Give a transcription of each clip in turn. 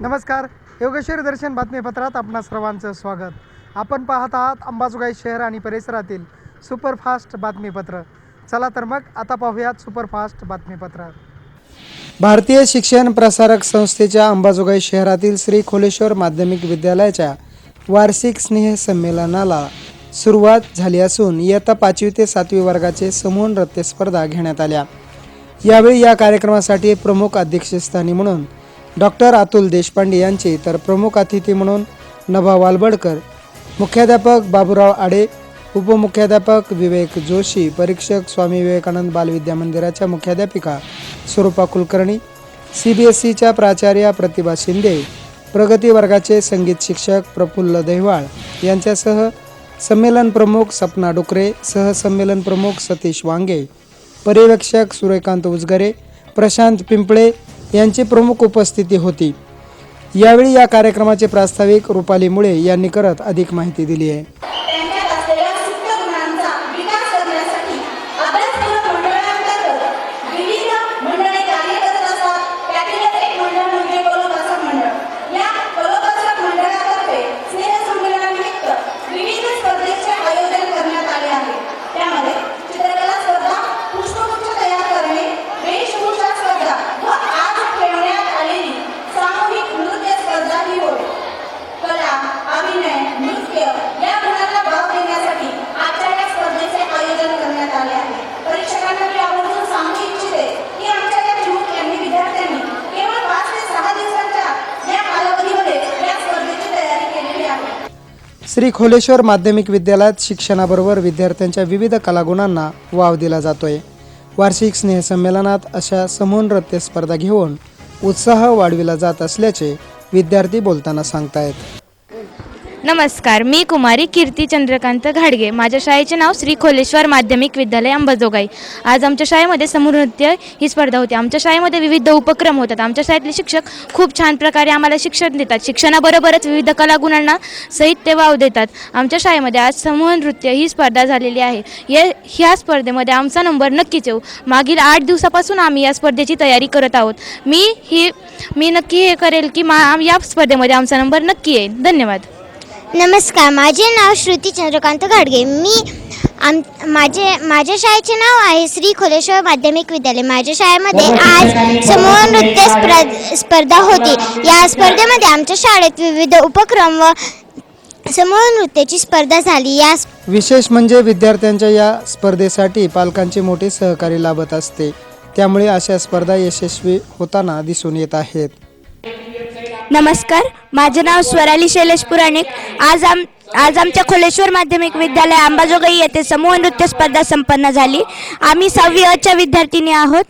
नमस्कार योगेश्वरी दर्शन बातमीपत्रात आपणा सर्वांचं स्वागत. आपण पाहत आहात अंबाजोगाई शहर आणि परिसरातील सुपरफास्ट बातमीपत्र. चला तर मग आता पाहूयात सुपरफास्ट बातमीपत्र. भारतीय शिक्षण प्रसारक संस्थेच्या अंबाजोगाई शहरातील श्री खोलेश्वर माध्यमिक विद्यालयाच्या वार्षिक स्नेह संमेलनाला सुरुवात झाली असून इयत्ता पाचवी ते सातवी वर्गाचे समूह नृत्य स्पर्धा घेण्यात आल्या. यावेळी या कार्यक्रमासाठी प्रमुख अध्यक्षस्थानी म्हणून डॉक्टर अतुल देशपांडे यांचे तर प्रमुख अतिथी म्हणून नभा वालबडकर मुख्याध्यापक बाबूराव आडे उपमुख्याध्यापक विवेक जोशी परीक्षक स्वामी विवेकानंद बालविद्या मंदिराच्या मुख्याध्यापिका Swarupa Kulkarni C B S सीच्या प्राचार्या प्रतिभा शिंदे प्रगती वर्गाचे संगीत शिक्षक प्रफुल्ल देहवाळ यांच्यासह संमेलन प्रमुख सपना डुकरे सहसंमेलन प्रमुख सतीश वांगे पर्यवेक्षक सूर्यकांत उजगरे प्रशांत पिंपळे यांची प्रमुख उपस्थिती होती. यावेळी या कार्यक्रमाचे प्रास्ताविक रुपाली मुळे यांनी करत अधिक माहिती दिली आहे त्यांच्यात असलेल्या सुप्त गुणांचा विकास करण्यासाठी अभ्यासक्रम मंडळांतर्गत विविध मंडळे कार्य करत असतात त्यातीलच एक मंडळ म्हणजे कलोपासक मंडळ या कलोपासक मंडळातर्फे स्नेहसंमेलनानिमित्त विविध स्पर्धेचे आयोजन करण्यात आले आहे त्यामध्ये चित्रकला स्पर्धा पुष्पगुच्छ तयार करणे वेशभूषा स्पर्धा व आज ठेवण्यात आलेली सामूहिक नृत्य स्पर्धा ही होय कला अभिनय नृत्य या गुणांना भाव देण्यासाठी आजच्या या स्पर्धेचे आयोजन करण्यात आले आहे परीक्षकांना मी आवर्जून सांगू इच्छिते की आमच्या या चिमुक यांनी विद्यार्थ्यांनी केवळ पाच ते सहा दिवसांच्या या कालावधीमध्ये या स्पर्धेची तयारी केलेली आहे श्री खोलेश्वर माध्यमिक विद्यालयात शिक्षणाबरोबर विद्यार्थ्यांच्या विविध कलागुणांना वाव दिला जातोय. वार्षिक स्नेहसंमेलनात अशा समूह नृत्य स्पर्धा घेऊन उत्साह वाढविला जात असल्याचे विद्यार्थी बोलताना सांगतायत. नमस्कार मी कुमारी कीर्ती चंद्रकांत घाडगे. माझ्या शाळेचे नाव श्री खोलेश्वर माध्यमिक विद्यालय अंबाजोगाई. आज आमच्या शाळेमध्ये समूह नृत्य ही स्पर्धा होती. आमच्या शाळेमध्ये विविध उपक्रम होतात. आमच्या शाळेतले शिक्षक खूप छान प्रकारे आम्हाला शिक्षण देतात. शिक्षणाबरोबरच विविध कलागुणांना साहित्य वाव देतात. आमच्या शाळेमध्ये आज समूह नृत्य ही स्पर्धा झालेली आहे. या ह्या स्पर्धेमध्ये आमचा नंबर नक्कीच येऊ. मागील आठ दिवसापासून आम्ही या स्पर्धेची तयारी करत आहोत. मी ही मी नक्की हे करेल की मा या स्पर्धेमध्ये आमचा नंबर नक्की येईल. धन्यवाद. नमस्कार माझे नाव श्रुती चंद्रकांत घाडगे. मी आम माझे माझ्या शाळेचे नाव आहे श्री खोलेश्वर माध्यमिक विद्यालय. माझ्या शाळेमध्ये आज समूह नृत्य स्पर्ध स्पर्धा होती. या स्पर्धेमध्ये आमच्या शाळेत विविध उपक्रम व समूह नृत्याची स्पर्धा झाली. या विशेष म्हणजे विद्यार्थ्यांच्या या स्पर्धेसाठी पालकांचे मोठे सहकार्य लाभत असते. त्यामुळे अशा स्पर्धा यशस्वी होताना दिसून येत आहेत. नमस्कार माझे नाव स्वराली शैलेश पुराणिक. आज आम आज आमच्या खोलेश्वर माध्यमिक विद्यालय अंबाजोगाई येथे समूह नृत्य स्पर्धा संपन्न झाली. आम्ही सहावी अच्या विद्यार्थिनी आहोत.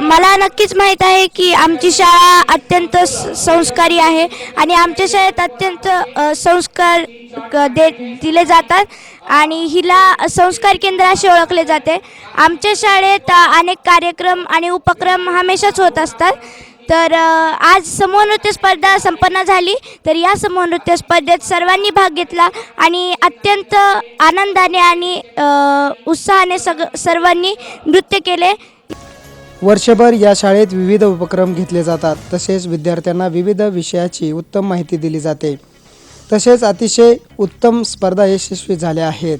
मला नक्कीच माहीत आहे की आमची शाळा अत्यंत संस्कारी आहे आणि आमच्या शाळेत अत्यंत संस्कार दे दिले जातात आणि हिला संस्कार केंद्र असे ओळखले जाते. आमच्या शाळेत अनेक कार्यक्रम आणि उपक्रम हमेशाच होत असतात. तर आज समूह नृत्य स्पर्धा संपन्न झाली. तर या समूह नृत्य स्पर्धेत सर्वांनी भाग घेतला आणि अत्यंत आनंदाने आणि उत्साहाने सग सर्वांनी नृत्य केले. वर्षभर या शाळेत विविध उपक्रम घेतले जातात. तसेच विद्यार्थ्यांना विविध विषयाची उत्तम माहिती दिली जाते. तसेच अतिशय उत्तम स्पर्धा यशस्वी झाल्या आहेत.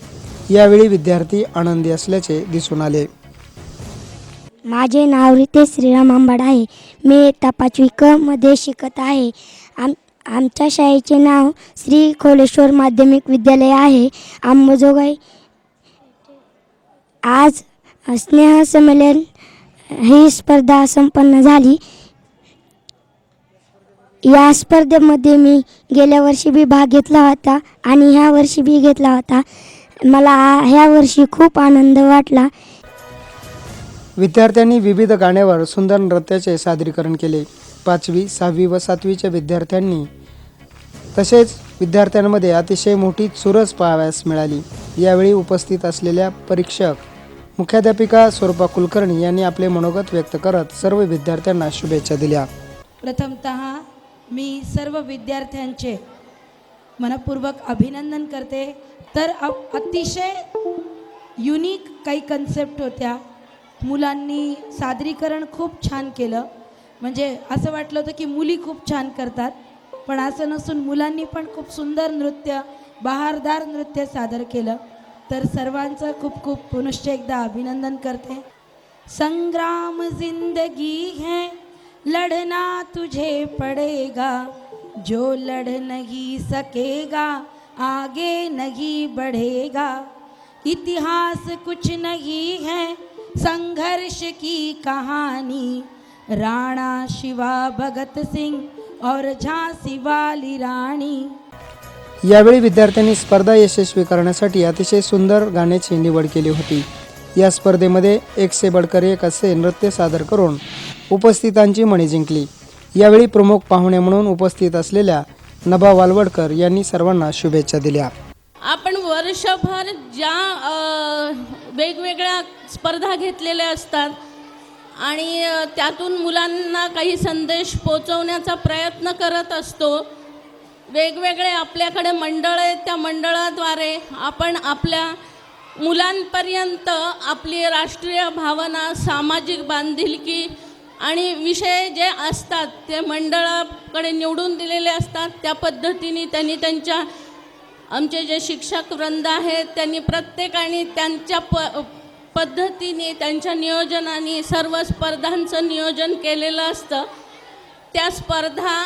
यावेळी विद्यार्थी आनंदी असल्याचे दिसून आले. माझे नाव रितेश श्रीराम आंबाड आहे. मी इयत्ता पाचवी क मध्ये शिकत आहे. आम आमच्या शाळेचे नाव श्री खोलेश्वर माध्यमिक विद्यालय आहे. आंबोजोगाई. आज स्नेह संमेलन ही स्पर्धा संपन्न झाली. या स्पर्धेमध्ये मी गेल्या वर्षी बी भाग घेतला होता आणि ह्या वर्षी बी घेतला होता. मला ह्या वर्षी खूप आनंद वाटला. विद्यार्थ्यांनी विविध गाण्यावर सुंदर नृत्याचे सादरीकरण केले. पाचवी सहावी व सातवीच्या विद्यार्थ्यांनी तसेच विद्यार्थ्यांमध्ये अतिशय मोठी चुरस पाहावयास मिळाली. यावेळी उपस्थित असलेल्या परीक्षक मुख्याध्यापिका स्वरूपा कुलकर्णी यांनी आपले मनोगत व्यक्त करत सर्व विद्यार्थ्यांना शुभेच्छा दिल्या. प्रथमत मी सर्व विद्यार्थ्यांचे मनपूर्वक अभिनंदन करते. तर अतिशय युनिक काही कन्सेप्ट होत्या. मुलांनी सादरीकरण खूप छान केलं. म्हणजे असं वाटलं होतं की मुली खूप छान करतात पण असं नसून मुलांनी पण खूप सुंदर नृत्य बहारदार नृत्य सादर केलं. तर सर्वांचं खूप खूप पुनश्च एकदा अभिनंदन करते. संग्राम जिंदगी है लढना तुझे पड़ेगा. जो लढ नहीं सकेगा आगे नहीं बढ़ेगा. इतिहास कुछ नहीं है संघर्ष की कहानी? राणा शिवा भगत सिंह और झांसी वाली रानी यावेळी विद्यार्थ्यांनी स्पर्धा यशस्वी करण्यासाठी अतिशय सुंदर गाण्याची निवड केली होती. या स्पर्धेमध्ये एक से बडकर एक असे नृत्य सादर करून उपस्थितांची मणी जिंकली. यावेळी प्रमुख पाहुणे म्हणून उपस्थित असलेल्या नभा वालवडकर यांनी सर्वांना शुभेच्छा दिल्या. आपण वर्षभर ज्या वेगवेगळ्या स्पर्धा घेतलेल्या असतात. आणि त्यातून मुलांना काही संदेश पोचवण्याचा प्रयत्न करत असतो. वेगवेगळे आपल्याकडे मंडळ आहेत त्या मंडळाद्वारे आपण आपल्या मुलांपर्यंत आपली राष्ट्रीय भावना सामाजिक बांधिलकी आणि विषय जे असतात ते मंडळाकडे निवडून दिलेले असतात. त्या पद्धतीने त्यांनी त्यांच्या आमचे जे शिक्षक वृंद आहेत त्यांनी प्रत्येकाने त्यांच्या प पद्धतीने त्यांच्या नियोजनाने सर्व स्पर्धांचं नियोजन केलेलं असतं. त्या स्पर्धा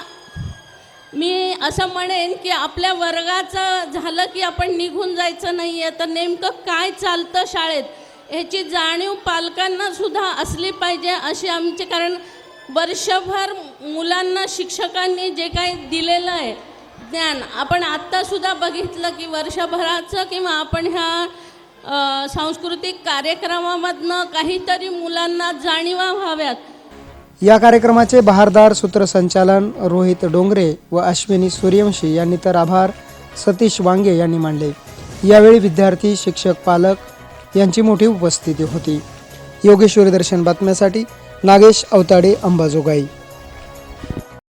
मी असं म्हणेन की आपल्या वर्गाचं झालं की आपण निघून जायचं नाही आहे तर नेमकं काय चालतं शाळेत? ह्याची जाणीव पालकांनासुद्धा असली पाहिजे अशी आमची कारण वर्षभर मुलांना शिक्षकांनी जे काही दिलेलं आहे ज्ञान. आपण आत्तासुद्धा बघितलं की वर्षभराचं किंवा आपण ह्या सांस्कृतिक कार्यक्रमामधनं काहीतरी मुलांना जाणीवा व्हाव्यात. या कार्यक्रमाचे बहारदार सूत्रसंचालन रोहित डोंगरे व अश्विनी सूर्यवंशी यांनी तर आभार. सतीश वांगे यांनी मांडले. यावेळी विद्यार्थी शिक्षक पालक यांची मोठी उपस्थिती होती. योगेश्वरी दर्शन बातम्यासाठी नागेश अवताडे अंबाजोगाई.